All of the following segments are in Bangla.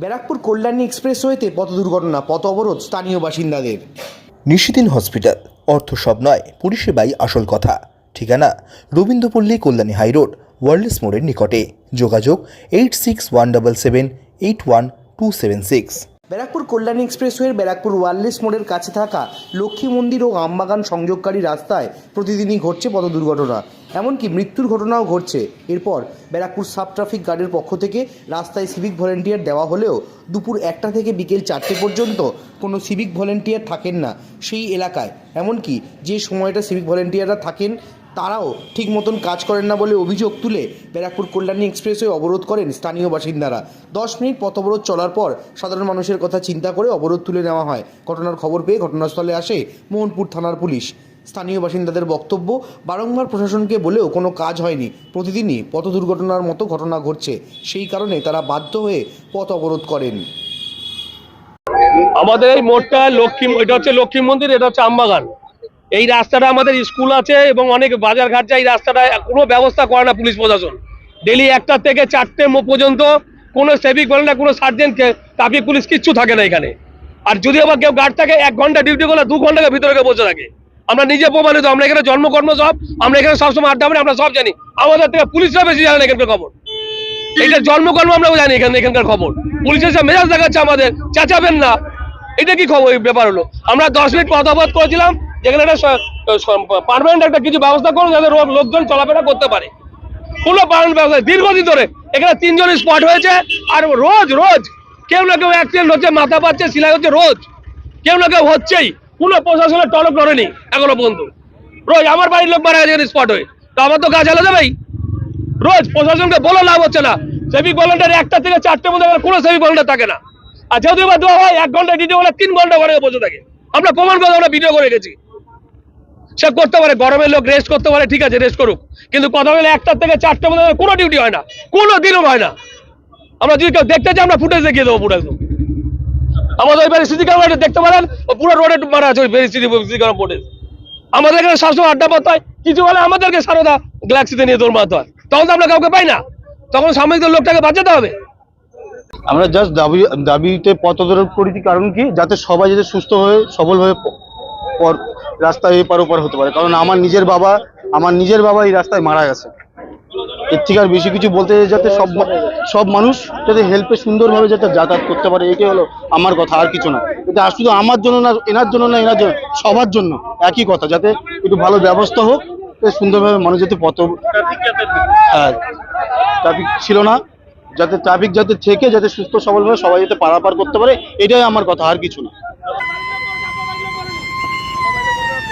ব্যারাকপুর কল্যাণী এক্সপ্রেসওয়েতে পথ দুর্ঘটনা পথ অবরোধ, স্থানীয় বাসিন্দাদের। নিশিদিন হসপিটাল, অর্থ সব নয় পরিষেবাই আসল কথা। ঠিকানা, রবীন্দ্রপল্লী কল্যাণী হাইরোড ওয়ার্ল্ডস মোড়ের নিকটে। যোগাযোগ, eight six one double seven, eight one two seven six. Barrackpore Kalyani এক্সপ্রেসওয়ের Barrackpore wireless মোড়ের কাছে থাকা লক্ষ্মী মন্দির ও আমবাগান সংযোগকারী রাস্তায় প্রতিদিনই ঘটছে পথ দুর্ঘটনা। এমনকি মৃত্যুর ঘটনাও ঘটছে। এরপর ব্যারাকপুর সাব ট্রাফিক গার্ডের পক্ষ থেকে রাস্তায় সিভিক ভলেন্টিয়ার দেওয়া হলেও দুপুর একটা থেকে বিকেল চারটে পর্যন্ত কোনো সিভিক ভলেন্টিয়ার থাকেন না সেই এলাকায়। এমনকি যে সময়টা সিভিক ভলেন্টিয়াররা থাকেন তারাও ঠিক মতন কাজ করেন না বলে অভিযোগ তুলে ব্যারাকপুর কল্যাণী এক্সপ্রেসওয়ে অবরোধ করেন স্থানীয় বাসিন্দারা। দশ মিনিট পথ অবরোধ চলার পর সাধারণ মানুষের কথা চিন্তা করে অবরোধ তুলে নেওয়া হয়। ঘটনার খবর পেয়ে ঘটনাস্থলে আসে মোহনপুর থানার পুলিশ। স্থানীয় বাসিন্দাদের বক্তব্য বারংবার প্রশাসনকে বলেও কোনো কাজ হয়নি। প্রতিদিনই পথ দুর্ঘটনার মতো ঘটনা ঘটছে। সেই কারণে তারা বাধ্য হয়ে পথ অবরোধ করেন। আমাদের এই মোড়টা লক্ষ্মী এটা হচ্ছে লক্ষ্মী মন্দির, এটা হচ্ছে আমবাগান। এই রাস্তাটা আমাদের স্কুল আছে এবং অনেক বাজার ঘাট যায়, এই রাস্তাটা কোনো ব্যবস্থা করে না পুলিশ প্রশাসন। ডেলি একটা থেকে চারটে পর্যন্ত কোনো সেভিক বলে না, কোনো সার্জেন্ট ট্রাফিক পুলিশ কিচ্ছু থাকে না এখানে। আর যদি আবার কেউ গার্ড থাকে, এক ঘণ্টা ডিউটি করলে দু ঘণ্টা ভিতরে বসে থাকে। আমরা নিজে প্রমাণিত, আমরা এখানে জন্মকর্ম সব, আমরা এখানে সবসময় আড্ডা মারি, আমরা সব জানি। আমাদের থেকে পুলিশরা বেশি জানে না এখানকার খবর। এটা জন্মকর্ম আমরাও জানি এখানে এখানকার খবর। পুলিশের সব মেজাজ দেখাচ্ছে আমাদের, চেঁচাবেন না। এটা কি খবর? ব্যাপার হলো। আমরা দশ মিনিট পদাবাদ করেছিলাম যেখানে একটা পারমানেন্ট একটা কিছু ব্যবস্থা করুন যাতে লোকজন চলাফেরা করতে পারে। কোনো পারমানেন্ট ব্যবস্থা দীর্ঘদিন ধরে এখানে তিনজন স্পট হয়েছে আর রোজ রোজ কেউ না কেউ অ্যাক্সিডেন্ট হচ্ছে, মাথা পাচ্ছে সিলাই হচ্ছে রোজ। কেউ না কেউ হচ্ছেই। কোনো প্রশাসনের টনক নড়েনি এখনও পর্যন্ত। রোজ আমার বাড়ির লোক মারা গেছে স্পট হয়ে। তো আমার তো কাজ আলাদা ভাই। রোজ প্রশাসনকে বলে লাভ হচ্ছে না। সেভিক ভলেন্টার একটা থেকে চারটে মধ্যে কোনো সেভিক ভলেন্টার থাকে না। আর যেহেতু এবার দেওয়া হয়, এক ঘণ্টা দিতে বলে তিন ঘণ্টা ঘরে বসে থাকে। আমরা প্রমাণ করে আমরা ভিডিও করে গেছি। সে করতে পারে, গরমের লোক রেস্ট করতে পারে, ঠিক আছে রেস্ট করুক। কিন্তু কথা বলে একটা থেকে চারটে মধ্যে কোনো ডিউটি হয় না, কোনো দিনও হয় না। আমরা যদি কেউ দেখতে চাই, আমরা ফুটেজ দেখিয়ে দেবো পুরো একদম। আমাদের এবারে সিসি ক্যামেরা দেখতে পারেন পুরো রোডে মারা আছে ওই সিসি সিসি ক্যামেরা ফুটেজ আমাদের এখানে সবসময় আড্ডা পড়তে হয়, কিছু হলে আমাদেরকে সারদা গ্যালাক্সিতে নিয়ে দৌড় মারতে হয়। তখন তো আমরা কাউকে পাই না। তখন সাময়িক লোকটাকে বাঁচাতে হবে। আমরা জাস্ট দাবি, দাবিতে পথ অবরোধ করেছি, কারণ কি? যাতে সবাই যাতে সুস্থ হয়ে সবলভাবে রাস্তায় এপার ওপার হতে পারে। কারণ আমার নিজের বাবা, আমার নিজের বাবা এই রাস্তায় মারা গেছে। এর থেকে আর বেশি কিছু বলতে যাতে সব সব মানুষ যাতে হেল্পে সুন্দরভাবে যাতে যাতায়াত করতে পারে, এটাই হলো আমার কথা, আর কিছু না। এটা শুধু আমার জন্য না, এনার জন্য না, এনার জন্য সবার জন্য একই কথা, যাতে একটু ভালো ব্যবস্থা হোক সুন্দরভাবে মানুষ যাতে পথ হ্যাঁ ট্রাফিক ছিল না, যাতে ট্রাফিক যাতে থেকে, যাতে সুস্থ সবলভাবে সবাই যাতে পারাপার করতে পারে, এটাই আমার কথা, আর কিছু না।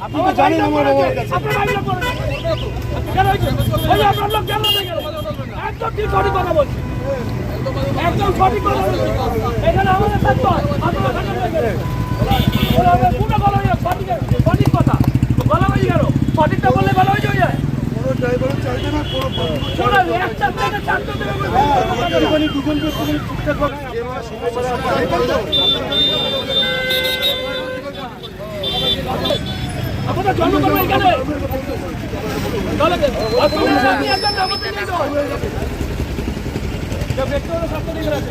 আপনি তো জানেন আমার বাবার কাছে আপনার বাড়ির লোক কেন হয়ে একদম ঠিক সঠিক কথা বলছি একদম সঠিক কথা বলছি এখানে আমাদের থাকতে হয় হয়ে সঠিক সঠিক কথা। বলা হয়ে গেল। সঠিকটা বললে ভালো হয়ে যায় শোনো, একটা আমাদের জন্মকর্ম এখানে? সাথে একজন আমাদের নেই তো ব্যক্তিগত স্বার্থ নিয়ে গেছে।